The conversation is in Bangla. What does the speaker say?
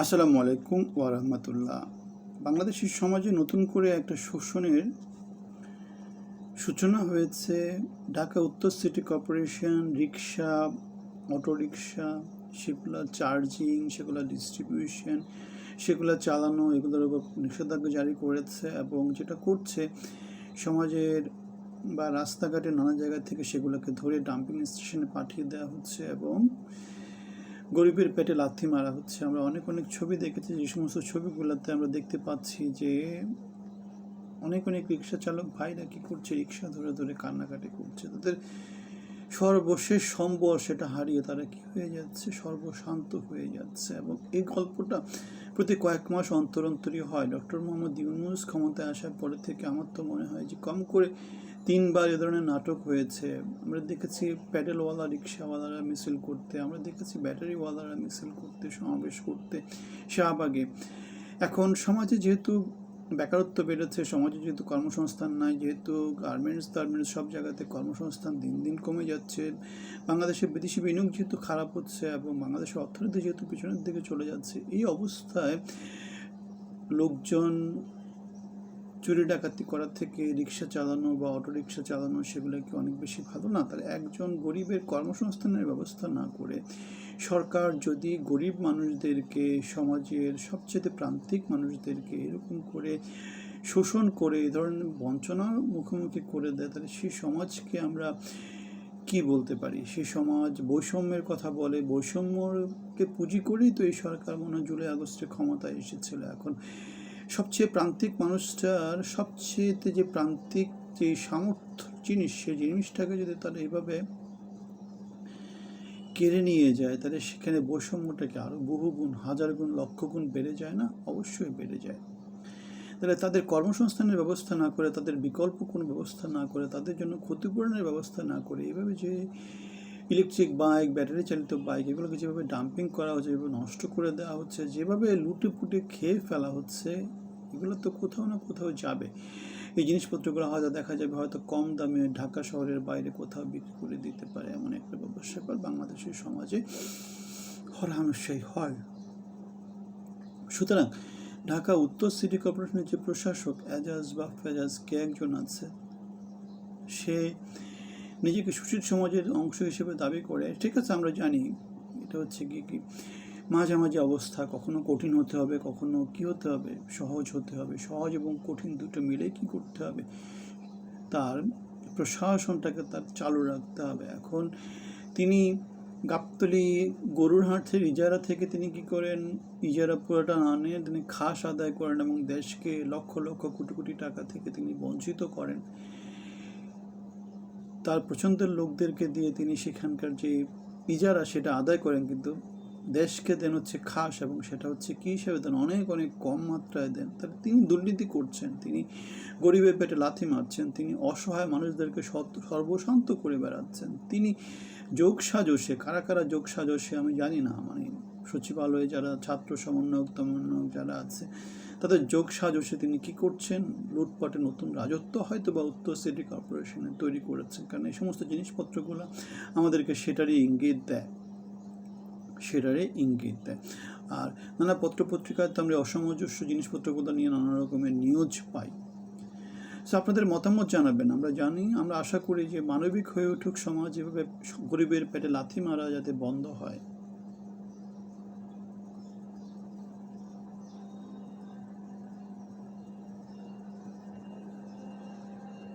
আসসালামু আলাইকুম ওয়ারহমতুল্লাহ বাংলাদেশের সমাজে নতুন করে একটা শোষণের সূচনা হয়েছে। ঢাকা উত্তর সিটি কর্পোরেশন রিক্সা অটোরিকশা, সেগুলো চার্জিং, সেগুলো ডিস্ট্রিবিউশন, সেগুলো চালানো, এগুলোর উপর নিষেধাজ্ঞা জারি করেছে এবং যেটা করছে, সমাজের বা রাস্তাঘাটে নানা জায়গা থেকে সেগুলোকে ধরে ডাম্পিং স্টেশনে পাঠিয়ে দেওয়া হচ্ছে এবং গরিবের পেটে লাথি মারা হচ্ছে। আমরা অনেক অনেক ছবি দেখেছি, যে সমস্ত ছবিগুলোতে আমরা দেখতে পাচ্ছি যে অনেক অনেক রিক্সা চালক ভাইরা কি করছে, রিক্সা ধরে ধরে কান্নাকাটি করছে। তাদের সর্বশেষ সম্বল সেটা হারিয়ে তারা কি হয়ে যাচ্ছে? সর্বশান্ত হয়ে যাচ্ছে। এবং এই গল্পটা প্রতি কয়েক মাস অন্তর অন্তরই হয়। ডক্টর মোহাম্মদ ইউনুস ক্ষমতায় আসার পরে থেকে আমার তো মনে হয় যে কম করে তিনবার এ ধরনের নাটক হয়েছে। আমরা দেখেছি প্যাডেলওয়ালা রিক্সাওয়ালারা মিছিল করতে, আমরা দেখেছি ব্যাটারিওয়ালারা মিছিল করতে, সমাবেশ করতে শাহবাগে। এখন সমাজে যেহেতু বেকারত্ব বেড়েছে, সমাজে যেহেতু কর্মসংস্থান নাই, যেহেতু গার্মেন্টস গার্মেন্টস সব জায়গাতে কর্মসংস্থান দিন দিন কমে যাচ্ছে, বাংলাদেশের বিদেশি বিনিয়োগ যেহেতু খারাপ হচ্ছে এবং বাংলাদেশের অর্থনীতি যেহেতু পিছনের দিকে চলে যাচ্ছে, এই অবস্থায় লোকজন চুরি ডাকাতি করার থেকে রিক্সা চালানো বা অটো রিক্সা চালানো সেগুলো কি অনেক বেশি ভালো? না, তাহলে একজন গরিবের কর্মসংস্থানের ব্যবস্থা না করে সরকার যদি গরিব মানুষদেরকে, সমাজের সবচেয়ে প্রান্তিক মানুষদেরকে এরকম করে শোষণ করে এই ধরনের বঞ্চনার মুখোমুখি করে দেয়, তাহলে সেই সমাজকে আমরা কি বলতে পারি? সে সমাজ বৈষম্যের কথা বলে, বৈষম্যকে পুঁজি করেই তো এই সরকার মনে হয় জুলাই আগস্টে ক্ষমতায় এসেছিল। এখন সবচেয়ে প্রান্তিক মানুষটার সবচেয়েতে যে প্রান্তিক যে সামর্থ্য জিনিস, সেই জিনিসটাকে যদি তারা এভাবে কেড়ে নিয়ে যায়, তাহলে সেখানে বৈষম্যটাকে আরও বহু গুণ হাজার গুণ লক্ষ গুণ বেড়ে যায় না? অবশ্যই বেড়ে যায়। তাহলে তাদের কর্মসংস্থানের ব্যবস্থা না করে, তাদের বিকল্প কোনো ব্যবস্থা না করে, তাদের জন্য ক্ষতিপূরণের ব্যবস্থা না করে, এভাবে যে ইলেকট্রিক বাইক, ব্যাটারি চালিত বাইক, এগুলোকে যেভাবে ডাম্পিং করা হচ্ছে, যেভাবে নষ্ট করে দেওয়া হচ্ছে, যেভাবে লুটে পুটে খেয়ে ফেলা হচ্ছে এগুলো তো কোথাও না কোথাও যাবে। এই জিনিসপত্রগুলো হয়তো দেখা যাবে, হয়তো কম দামে ঢাকা শহরের বাইরে কোথাও বিক্রি করে দিতে পারে এমন একটা ব্যাপার। বাংলাদেশের সমাজে হরহামেশাই হয়। সুতরাং ঢাকা উত্তর সিটি কর্পোরেশনের যে প্রশাসক এজাজ বা ফেজাজ কে একজন আছে, সে নিজেকে সুশীল সমাজের অংশ হিসেবে দাবি করে। ঠিক আছে, আমরা জানি, এটা হচ্ছে কি কি মাঝামাঝি অবস্থা, কখনো কঠিন হতে হবে, কখনো কি হতে হবে? সহজ হতে হবে। সহজ এবং কঠিন দুটো মিলে কি করতে হবে? তার প্রশাসনটাকে তার চালু রাখতে হবে। এখন তিনি গাবতলি গরুর হাট থেকে ইজারা থেকে তিনি কি করেন? ইজারা পুরোটা না নিয়ে তিনি খাস আদায় করেন এবং দেশকে লক্ষ লক্ষ কোটি কোটি টাকা থেকে তিনি বঞ্চিত করেন। তার পছন্দের লোকদেরকে দিয়ে তিনি সেখানকার যে ইজারা, সেটা আদায় করেন কিন্তু দেশকে দেন হচ্ছে খাস এবং সেটা হচ্ছে কী হিসাবে দেন অনেক অনেক কম মাত্রায় দেন। তাহলে তিনি দুর্নীতি করছেন, তিনি গরিবের পেটে লাথি মারছেন, তিনি অসহায় মানুষদেরকে সর্বশান্ত করে বেড়াচ্ছেন। তিনি যোগ সাজসে, কারা কারা যোগ সাজসে আমি জানি না মানে সচিবালয়ে যারা ছাত্র সমন্বয়ক তমন্বয়ক যারা আছে, তাদের যোগ সাজসে তিনি কি করছেন? লুটপাটে নতুন রাজত্ব হয়তো বা উত্তর সিটি কর্পোরেশনে তৈরি করেছেন, কারণ এই সমস্ত জিনিসপত্রগুলো আমাদেরকে সেটারই ইঙ্গিত দেয়। সেটারে ইঙ্গিত দেয়। আর নানা পত্রপত্রিকায় তো আমরা অসামঞ্জস্য জিনিসপত্রগুলো নিয়ে নানা রকমের নিউজ পাই। সো আপনাদের মতামত জানাবেন, আমরা জানি, আমরা আশা করি যে মানবিক হয়ে উঠুক সমাজ, এভাবে গরিবের পেটে লাথি মারা যাতে বন্ধ হয়।